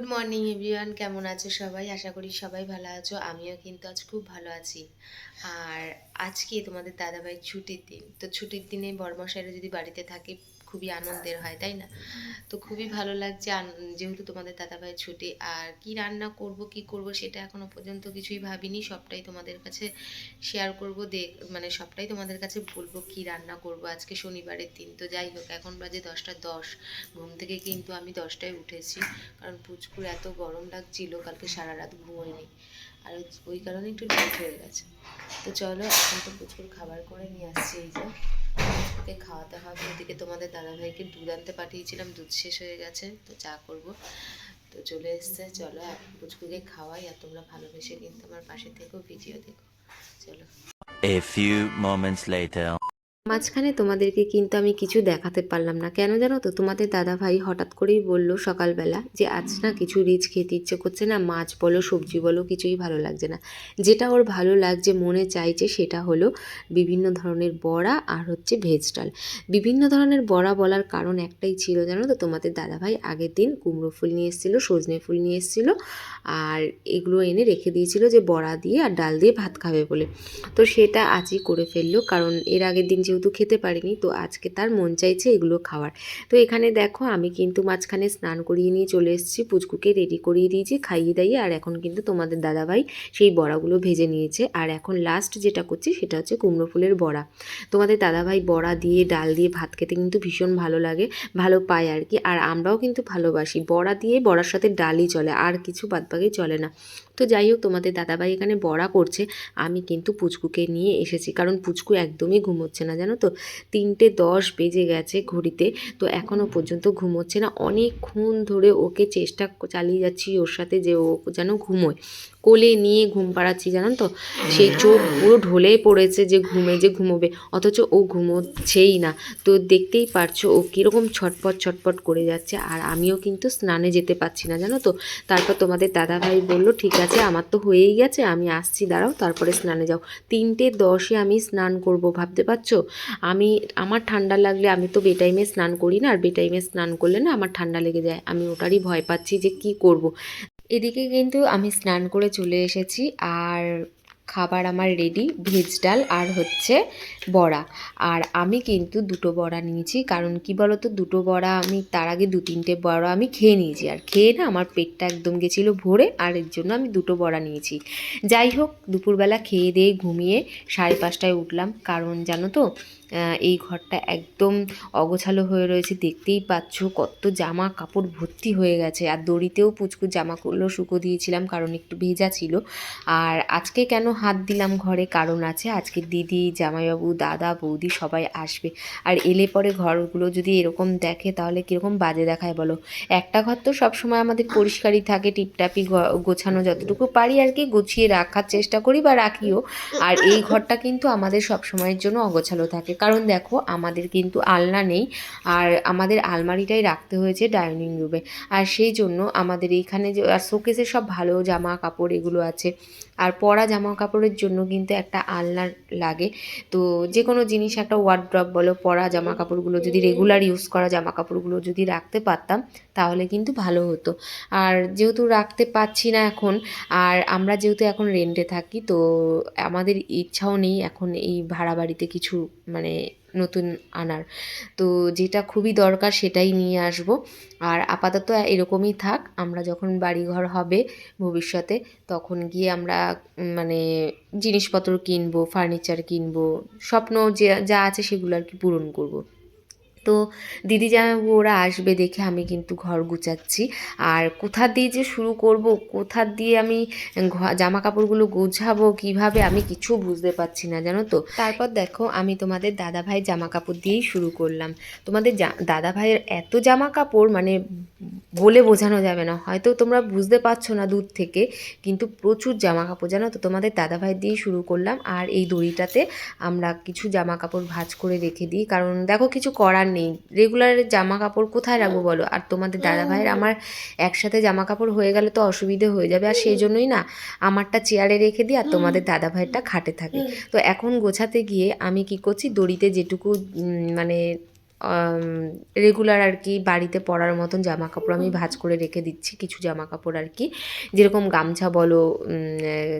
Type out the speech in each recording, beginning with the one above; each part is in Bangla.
গুড মর্নিং এভরিওয়ান কেমন আছো সবাই? আশা করি সবাই ভালো আছো। আমিও কিন্তু আজ খুব ভালো আছি। আর আজকে তোমাদের দাদাভাই ছুটির দিন। তো ছুটির দিনে বর্মশাইরা যদি বাড়িতে থাকে খুবই আনন্দের হয়, তাই না? তো খুবই ভালো লাগছে যেহেতু তোমাদের দাদাভাইয়ের ছুটি, আর কি রান্না করব, কি করব সেটা এখনও পর্যন্ত কিছুই ভাবিনি, সবটাই তোমাদের কাছে শেয়ার করব, দেখ মানে সবটাই তোমাদের কাছে বলব কি রান্না করব আজকে শনিবারের দিন, তো যাই হোক, এখন বাজে দশটা দশ, ঘুম থেকে কিন্তু আমি দশটায় উঠেছি, কারণ পুচকুর এত গরম লাগছিল, কালকে সারা রাত ঘুমোয়নি, আর ওই- কারণে একটু লেট হয়ে গেছে, তো চলো এখন তো পুচকুর খাবার করে নিয়ে আসছি, এই যে। পুচকুকে খাওয়াতে হবে। ওদিকে তোমাদের দাদা ভাইকে দুধ আনতে পাঠিয়েছিলাম, দুধ শেষ হয়ে গেছে, তো চা করব। তো চলে এসছে, চলো পুচকুকে খাওয়াই আর তোমরা ভালোবেসে কিন্তু আমার পাশে থেকো, ভিডিও দেখো। চলো। A few moments later. মাঝখানে তোমাদেরকে কিন্তু আমি কিছু দেখাতে পারলাম না। কেন জানো তো? তোমাদের দাদা ভাই হঠাৎ করেই বলল সকালবেলা যে, আজ না কিছু রিচ খেতে ইচ্ছে করছে না, মাছ বলো, সবজি বলো, কিছুই ভালো লাগছে না। যেটা ওর ভালো লাগছে, মনে চাইছে সেটা হলো বিভিন্ন ধরনের বড়া আর হচ্ছে ভেজ ডাল। বিভিন্ন ধরনের বড়া বলার কারণ একটাই ছিল জানো তো? তোমাদের দাদা ভাই আগের দিন কুমড়ো ফুল নিয়ে এসেছিল, সজনে ফুল নিয়ে এসেছিল আর এগুলো এনে রেখে দিয়েছিল যে, বড়া দিয়ে আর ডাল দিয়ে ভাত খাবে বলে। তো সেটা আজই করে ফেলল, কারণ এর আগের দিন যেহেতু খেতে পারিনি। তো আজকে তার মন চাইছে এগুলো খাওয়ার। তো এখানে দেখো, আমি কিন্তু মাঝখানে স্নান করিয়ে নিয়ে চলে এসেছি। পুচকুকে রেডি করিয়ে দিয়েছি, খাইয়ে দাইয়ে। আর এখন কিন্তু তোমাদের দাদাভাই সেই বড়াগুলো ভেজে নিয়েছে। আর এখন লাস্ট যেটা করছি, সেটা হচ্ছে কুমড়ো ফুলের বড়া। তোমাদের দাদাভাই বড়া দিয়ে, ডাল দিয়ে ভাত খেতে কিন্তু ভীষণ ভালো লাগে, ভালো পায় আর কি। আর আমরাও কিন্তু ভালোবাসি। বড়া দিয়ে বড়ার সাথে ডালই চলে, আর কিছু বাদবাকি চলে না। তো যাই হোক, তোমাদের দাদাভাই এখানে বড়া করছে। আমি কিন্তু পুচকুকে নিয়ে এসেছি, কারণ পুচকু একদমই ঘুমোচ্ছে না, জানো তো? তিনটে দশ বেজে গেছে ঘড়িতে, তো এখনও পর্যন্ত ঘুমোচ্ছে না। অনেকক্ষণ ধরে ওকে চেষ্টা চালিয়ে যাচ্ছি ওর সাথে যে ও যেন ঘুমোয়। কোলে নিয়ে ঘুম পাড়াচ্ছি, জানেন তো? সেই চোখ পুরো ঢলে পড়েছে যে ঘুমে, যে ঘুমোবে। অথচ ও ঘুমোচ্ছেই না। তো দেখতেই পারছ, ও কীরকম ছটপট ছটপট করে যাচ্ছে। আর আমিও কিন্তু স্নানে যেতে পারছি না, জানো তো? তারপর তোমাদের দাদাভাই বলল, ঠিক আছে, আমার তো হয়েই গেছে, আমি আসছি, দাঁড়াও, তারপরে স্নানে যাও। তিনটে দশে আমি স্নান করব, ভাবতে পারছ? আমি, আমার ঠান্ডা লাগলে আমি তো বেটাইমে স্নান করি না, আর বেটাইমে স্নান করলে না আমার ঠান্ডা লেগে যায়। আমি ওটারই ভয় পাচ্ছি যে কি করব। এদিকে কিন্তু আমি স্নান করে চলে এসেছি আর খাবার আমার রেডি ভেজ ডাল আর হচ্ছে বড়া। আর আমি কিন্তু দুটো বড়া নিয়েছি, কারণ কি বলতো, দুটো বড়া আমি তার আগে দু তিনটে বড়া আমি খেয়ে নিয়েছি। আর খেয়ে না আমার পেটটা একদম গেছিল ভরে, আর এর জন্য আমি দুটো বড়া নিয়েছি। যাই হোক, দুপুরবেলা খেয়ে দিয়ে ঘুমিয়ে সাড়ে পাঁচটায় উঠলাম। কারণ জানো তো এই ঘরটা একদম অগোছালো হয়ে রয়েছে। দেখতেই পাচ্ছ কত জামা কাপড় ভর্তি হয়ে গেছে। আর দড়িতেও পুচকু জামাগুলো শুকো দিয়েছিলাম কারণ একটু ভেজা ছিল। আর আজকে কেন হাত দিলাম ঘরে? কারণ আছে, আজকে দিদি, জামাইবাবু, দাদা, বৌদি সবাই আসবে। আর এলে পরে ঘরগুলো যদি এরকম দেখে তাহলে কীরকম বাজে দেখায় বলো? একটা ঘর তো সবসময় আমাদের পরিষ্কারই থাকে, টিপটাপি গোছানো যতটুকু পারি আর কি, গুছিয়ে রাখার চেষ্টা করি বা রাখিও। আর এই ঘরটা কিন্তু আমাদের সব সময়ের জন্য অগোছালো থাকে। কারণ দেখো, আমাদের কিন্তু আলনা নেই আর আমাদের আলমারিটাই রাখতে হয়েছে ডাইনিং রুমে। আর সেই জন্য আমাদের এইখানে যে, আর শোকেসে সব ভালো জামা কাপড় এগুলো আছে। আর পরা জামা কাপড়ের জন্য কিন্তু একটা আলনা লাগে। তো যে কোনো জিনিস, একটা ওয়ার্ড্রপ বলো, পরা জামা কাপড়গুলো যদি রেগুলার ইউজ করা জামা কাপড়গুলো যদি রাখতে পারতাম, তাহলে কিন্তু ভালো হতো। আর যেহেতু রাখতে পারছি না এখন, আর আমরা যেহেতু এখন রেন্টে থাকি, তো আমাদের ইচ্ছাও নেই এখন এই ভাড়া বাড়িতে কিছু মানে নতুন আনার তো যেটা খুবই দরকার সেটাই নিয়ে আসব আর আপাতত এরকমই থাক, আমরা যখন বাড়িঘর হবে ভবিষ্যতে, তখন গিয়ে আমরা মানে জিনিসপত্র কিনবো ফার্নিচার কিনবো, স্বপ্ন যে, যা আছে সেগুলো আর কি পূরণ করব। তো দিদি জামাইবাবু ওরা আসবে দেখে আমি কিন্তু ঘর গুছাচ্ছি। আর কোথা দিয়ে যে শুরু করব, কোথা দিয়ে আমি জামা কাপড়গুলো গোছাবো, কীভাবে, আমি কিছু বুঝতে পারছি না, জানো তো? তারপর দেখো, আমি তোমাদের দাদা ভাই জামা কাপড় দিয়েই শুরু করলাম। তোমাদের দাদা ভাইয়ের এত জামা কাপড় মানে বলে বোঝানো যাবে না। হয়তো তোমরা বুঝতে পারছ না দূর থেকে কিন্তু প্রচুর জামা কাপড় জানো তো? তোমাদের দাদা ভাইয়ের দিয়েই শুরু করলাম। আর এই দড়িটাতে আমরা কিছু জামা কাপড় ভাঁজ করে রেখে দিই। কারণ দেখো কিছু করার নেই। রেগুলার জামা কাপড় কোথায় রাখব বলো? আর তোমাদের দাদা ভাইয়ের আমার একসাথে জামা কাপড় হয়ে গেলে তো অসুবিধে হয়ে যাবে। আর সেই জন্যই না আমারটা চেয়ারে রেখে দিই আর তোমাদের দাদা ভাইয়েরটা খাটে থাকে। তো এখন গোছাতে গিয়ে আমি কি করছি? দড়িতে যেটুকু মানে রেগুলার আর কি বাড়িতে পরার মতন জামা কাপড় আমি ভাজ করে রেখে দিচ্ছি, কিছু জামা কাপড় আর কি। যেরকম গামছা বলো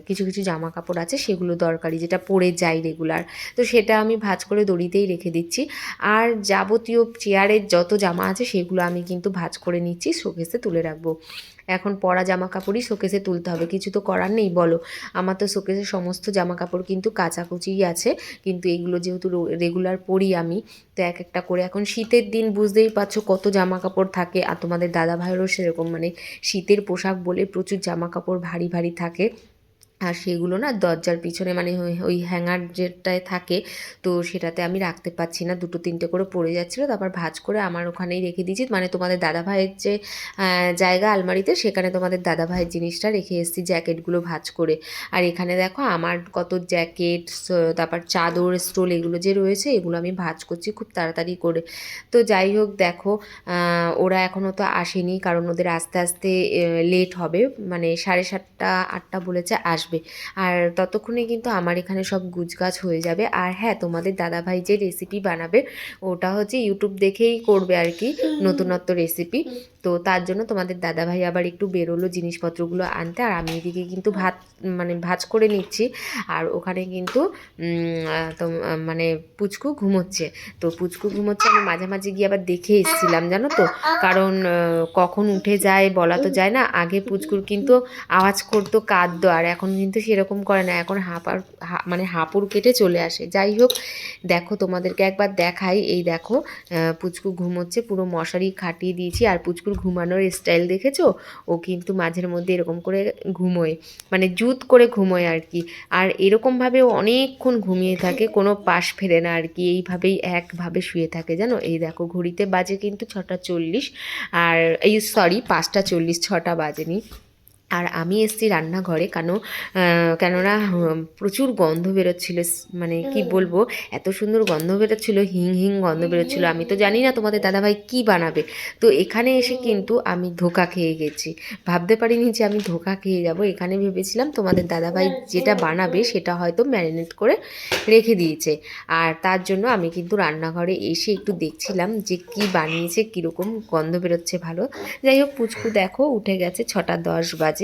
কিছু কিছু জামা কাপড় আছে, সেগুলো দরকারি, যেটা পরে যাই রেগুলার তো সেটা আমি ভাজ করে দড়িতেই রেখে দিচ্ছি। আর যাবতীয় চেয়ারের যত জামা আছে, সেগুলো আমি কিন্তু ভাজ করে নিচ্ছি, শোকেসে তুলে রাখব। এখন পরা জামা কাপড়ই শোকেসে তুলতে হবে, কিছু তো করার নেই, বলো। আমার তো শোকেসে সমস্ত জামা কাপড় কিন্তু কাচাকুচিই আছে, কিন্তু এগুলো যেহেতু রেগুলার পরি আমি তো এক একটা করে। এখন শীতের দিন বুঝতেই পারছ কত জামা কাপড় থাকে আর তোমাদের দাদা ভাইয়েরও সেরকম মানে শীতের পোশাক বলে প্রচুর জামা কাপড় ভারী ভারী থাকে। আর সেগুলো না দরজার পিছনে মানে ওই- হ্যাঙ্গার যেটায় থাকে, তো সেটাতে আমি রাখতে পারছি না। দুটো তিনটে করে পড়ে যাচ্ছিল, তারপর ভাজ করে আমার ওখানেই রেখে দিয়েছি। মানে তোমাদের দাদা ভাইয়ের যে জায়গা আলমারিতে, সেখানে তোমাদের দাদা ভাইয়ের জিনিসটা রেখে এসেছি জ্যাকেটগুলো ভাজ করে। আর এখানে দেখো আমার কত জ্যাকেট তারপর চাদর, স্টোল এগুলো যে রয়েছে, এগুলো আমি ভাজ করছি খুব তাড়াতাড়ি করে। তো যাই হোক দেখো ওরা এখনও তো আসেনি, কারণ ওদের আস্তে আস্তে লেট হবে। মানে সাড়ে সাতটা, আটটা বলেছে আসবে। আর ততক্ষণে কিন্তু আমার এখানে সব গুজগাছ হয়ে যাবে। আর হ্যাঁ তোমাদের দাদাভাই যে রেসিপি বানাবে ওটা হচ্ছে ইউটিউব দেখেই করবে আর কি নতুনত্ব রেসিপি তো তার জন্য তোমাদের দাদাভাই আবার একটু বেরোলো জিনিসপত্রগুলো আনতে, আর আমি এদিকে কিন্তু ভাত মানে ভাজ করে নিচ্ছি। আর ওখানে কিন্তু মানে পুচকু ঘুমোচ্ছে। তো পুচকু ঘুমোচ্ছে আমি মাঝে মাঝে গিয়ে আবার দেখে এসেছিলাম, জানো তো? কারণ কখন উঠে যায় বলা তো যায় না। আগে পুচকুর কিন্তু আওয়াজ করতো কাঁদতো, আর এখন কিন্তু সেরকম করে না। এখন হাঁপার মানে হাঁপুর কেটে চলে আসে। যাই হোক, দেখো তোমাদেরকে একবার দেখাই। এই দেখো পুচকু ঘুমোচ্ছে, পুরো মশারি খাটিয়ে দিয়েছি। আর পুচকুর ঘুমানোর স্টাইল দেখেছ? ও কিন্তু মাঝের মধ্যে এরকম করে ঘুমোয়। মানে জুত করে ঘুমোয় আর কি। আর এরকমভাবে ও অনেকক্ষণ ঘুমিয়ে থাকে, কোনো পাশ ফেরে না আর কি। এইভাবেই একভাবে শুয়ে থাকে, জানো? এই দেখো, ঘড়িতে বাজে কিন্তু ছটা চল্লিশ। আর এই সরি পাঁচটা চল্লিশ, ছটা বাজেনি। আর আমি এসেছি রান্নাঘরে কেন কেননা প্রচুর গন্ধ বেরোচ্ছিল মানে কি বলব এত সুন্দর গন্ধ বেরোচ্ছিল হিং হিং গন্ধ বেরোচ্ছিল আমি তো জানি না তোমাদের দাদাভাই কি বানাবে। তো এখানে এসে কিন্তু আমি ধোকা খেয়ে গেছি। ভাবতে পারিনি যে আমি ধোকা খেয়ে যাব এখানে ভেবেছিলাম তোমাদের দাদাভাই যেটা বানাবে সেটা হয়তো ম্যারিনেট করে রেখে দিয়েছে। আর তার জন্য আমি কিন্তু রান্নাঘরে এসে একটু দেখছিলাম যে কি বানিয়েছে কীরকম গন্ধ বেরোচ্ছে ভালো। যাই হোক পুচকু দেখো উঠে গেছে ছটা দশ বাজে।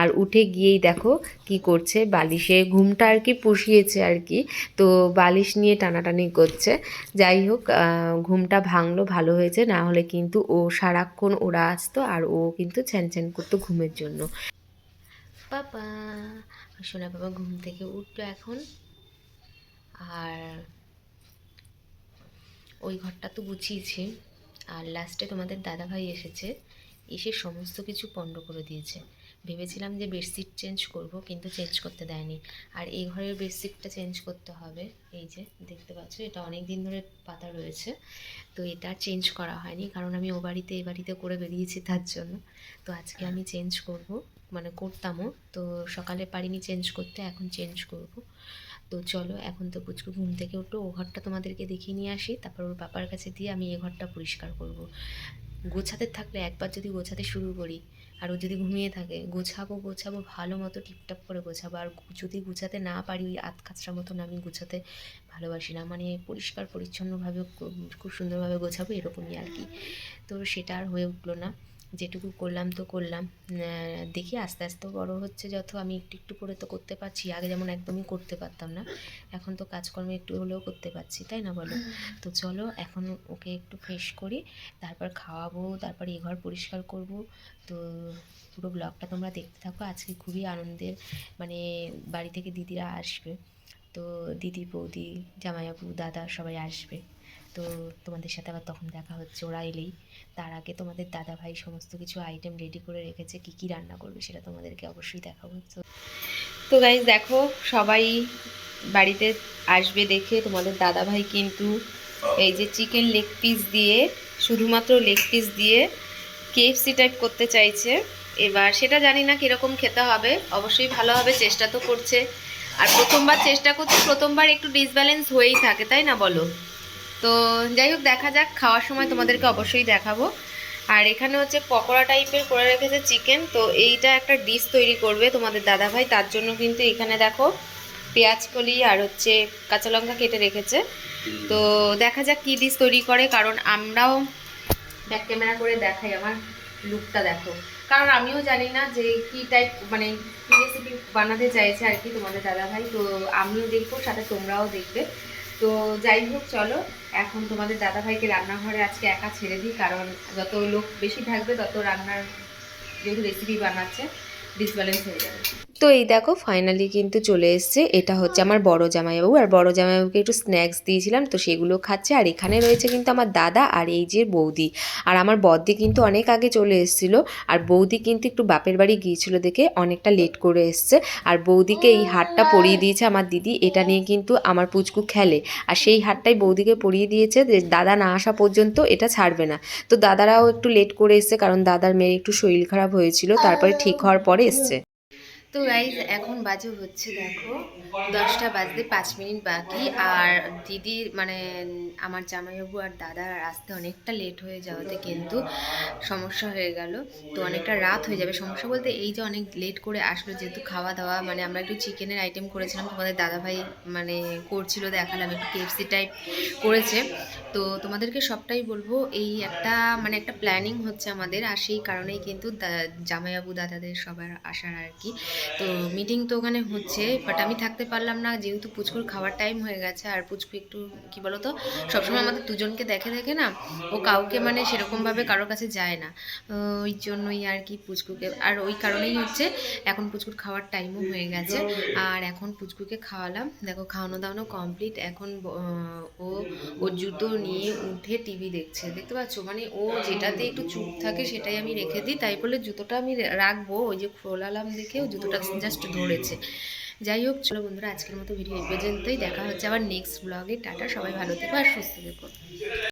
আর উঠে গিয়েই দেখো কি করছে, বালিশে ঘুমটা আর কি পুষিয়েছে আর কি। তো বালিশ নিয়ে টানাটানি করছে। যাই হোক ঘুমটা ভাঙলো, ভালো হয়েছে। না হলে কিন্তু ও সারাক্ষণ ওরা আসতো আর ও কিন্তু ছ্যান ছ্যান করতো ঘুমের জন্য। বাবা সোনা বাবা ঘুম থেকে উঠল এখন। আর ওই ঘরটা তো গুছিয়েছি। আর লাস্টে তোমাদের দাদাভাই এসেছে। এসে সমস্ত কিছু পণ্ড করে দিয়েছে। ভেবেছিলাম যে বেডশিট চেঞ্জ করব, কিন্তু চেঞ্জ করতে দেয়নি। আর এই ঘরের বেডশিটটা চেঞ্জ করতে হবে। এই যে, দেখতে পাচ্ছ, এটা অনেক দিন ধরে পাতা রয়েছে। তো এটা চেঞ্জ করা হয়নি, কারণ আমি ও বাড়িতে, এ বাড়িতে করে বেরিয়েছি তার জন্য। তো আজকে আমি চেঞ্জ করব মানে করতামও। তো সকালে পারিনি চেঞ্জ করতে, এখন চেঞ্জ করব। তো চলো, এখন তো পুচকু ঘুম থেকে উঠো ও ঘরটা তোমাদেরকে দেখিয়ে নিয়ে আসি। তারপর ওর পাপার কাছে দিয়ে আমি এ ঘরটা পরিষ্কার করব। গোছাতে থাকলে একবার যদি গোছাতে শুরু করি আর ও যদি ঘুমিয়ে থাকে, গোছাবো গোছাবো, ভালো মতো টিপটাপ করে গোছাবো। আর যদি গুছাতে না পারি, ওই কাচরা মতন আমি গুছাতে ভালোবাসি না। মানে পরিষ্কার, পরিচ্ছন্নভাবে খুব সুন্দরভাবে গোছাবো এরকমই আর কি। তো সেটা আর হয়ে উঠল না। যেটুকু করলাম তো করলাম। দেখি আস্তে আস্তে বড় হচ্ছে যত আমি একটু একটু করে তো করতে পারছি। আগে যেমন একদমই করতে পারতাম না এখন তো কাজকর্ম একটু হলেও করতে পারছি তাই না বলো? তো চলো এখন ওকে একটু ফ্রেশ করি তারপর খাওয়াবো তারপর এ ঘর পরিষ্কার করব। তো পুরো ব্লগটা তোমরা দেখতে থাকো আজকে খুবই আনন্দের মানে বাড়ি থেকে দিদিরা আসবে। তো দিদি বৌদি জামাইবাবু দাদা সবাই আসবে। তো তোমাদের সাথে আবার তখন দেখা হচ্ছে, ওরা এলেই। তার আগে তোমাদের দাদা ভাই সমস্ত কিছু আইটেম রেডি করে রেখেছে, কি কি রান্না করবে সেটা তোমাদেরকে অবশ্যই দেখাবো। তো তো গাইজ দেখো, সবাই বাড়িতে আসবে দেখে তোমাদের দাদা ভাই কিন্তু এই যে চিকেন লেগ পিস দিয়ে, শুধুমাত্র লেগ পিস দিয়ে কেএফসি টাইপ করতে চাইছে। এবার সেটা জানি না কীরকম খেতে হবে, অবশ্যই ভালো হবে, চেষ্টা তো করছে। আর প্রথমবার চেষ্টা করছে, প্রথমবার একটু ডিসব্যালেন্স হয়েই থাকে, তাই না বলো? তো যাই হোক, দেখা যাক, খাওয়ার সময় তোমাদেরকে অবশ্যই দেখাবো। আর এখানে হচ্ছে পকোড়া টাইপের করে রেখেছে চিকেন, তো এইটা একটা ডিশ তৈরি করবে তোমাদের দাদাভাই। তার জন্য কিন্তু এখানে দেখো পেঁয়াজ কলি আর হচ্ছে কাঁচা লঙ্কা কেটে রেখেছে। তো দেখা যাক কী ডিশ তৈরি করে, কারণ আমরাও ব্যাক ক্যামেরা করে দেখাই, আমার লুকটা দেখো। কারণ আমিও জানি না যে কি টাইপ মানে কী রেসিপি বানাতে চাইছে আর কি তোমাদের দাদাভাই, তো আমিও দেখব, সাথে তোমরাও দেখবে। তো যাই হোক, চলো। এখন তোমাদের দাদাভাইকে রান্নাঘরে আজকে একা ছেড়ে দিই, কারণ যত লোক বেশি থাকবে, তত রান্নার যেহেতু রেসিপি বানাচ্ছে ডিসব্যালেন্স হয়ে যাবে। তো এই দেখো ফাইনালি কিন্তু চলে এসছে। এটা হচ্ছে আমার বড় জামাইবাবু। আর বড় জামাইবাবুকে একটু স্ন্যাক্স দিয়েছিলাম, তো সেগুলো খাচ্ছে। আর এখানে রয়েছে কিন্তু আমার দাদা আর এই যে বৌদি। আর আমার বদ্দি কিন্তু অনেক আগে চলে এসেছিল। আর বৌদি কিন্তু একটু বাপের বাড়ি গিয়েছিল দেখে অনেকটা লেট করে এসছে। আর বৌদিকে এই হারটা পরিয়ে দিয়েছে আমার দিদি। এটা নিয়ে কিন্তু আমার পুচকু খেলে। আর সেই হারটাই বৌদিকে পরিয়ে দিয়েছে যে দাদা না আসা পর্যন্ত এটা ছাড়বে না। তো দাদারাও একটু লেট করে এসছে, কারণ দাদার মেয়ের একটু শরীর খারাপ হয়েছিল। তারপরে ঠিক হওয়ার পরে এসছে। তো গাইজ এখন বাজে হচ্ছে দেখো দশটা বাজতে পাঁচ মিনিট বাকি। আর দিদির মানে আমার জামাইবাবু আর দাদার আসতে অনেকটা লেট হয়ে যাওয়াতে কিন্তু সমস্যা হয়ে গেল। তো অনেকটা রাত হয়ে যাবে। সমস্যা বলতে এই যে অনেক লেট করে আসলো, যেহেতু খাওয়া দাওয়া মানে আমরা একটু চিকেনের আইটেম করেছিলাম, তোমাদের দাদাভাই মানে করছিল দেখালাম, একটু কেএফসি টাইপ করেছে। তো তোমাদেরকে সবটাই বলব, এই একটা মানে একটা প্ল্যানিং হচ্ছে আমাদের, আর সেই কারণেই কিন্তু জামাইবাবু, দাদাদের সবার আসার আর কি। তো মিটিং তো ওখানে হচ্ছে বাট আমি থাকতে পারলাম না, যেহেতু পুচকুর খাওয়ার টাইম হয়ে গেছে, আর পুচকু একটু, কি বলতো, সবসময় আমাদের দুজনকে দেখে দেখে না, ও কাউকে মানে সেরকমভাবে কারোর কাছে যায় না। ওই জন্যই আর কি পুচকুকে, আর ওই কারণেই হচ্ছে, এখন পুচকুর খাওয়ার টাইমও হয়ে গেছে, আর এখন পুচকুকে খাওয়ালাম। দেখো, খাওয়ানো দাওয়ানো কমপ্লিট এখন ও, ওর জুতো নিয়ে উঠে টিভি দেখছে, দেখতে পাচ্ছ? মানে ও যেটাতে একটু চুপ থাকে, সেটাই আমি রেখে দিই, তাই বলে জুতোটা আমি রাখব, ওই যে খোলালাম দেখে ও জুতোটা জাস্ট ধরেছে। যাই হোক, চলো বন্ধুরা, আজকের মতো ভিডিও এই পর্যন্তই। দেখা হচ্ছে আবার নেক্সট ব্লগে টাটা, সবাই ভালো থেকো আর সুস্থ থেকো।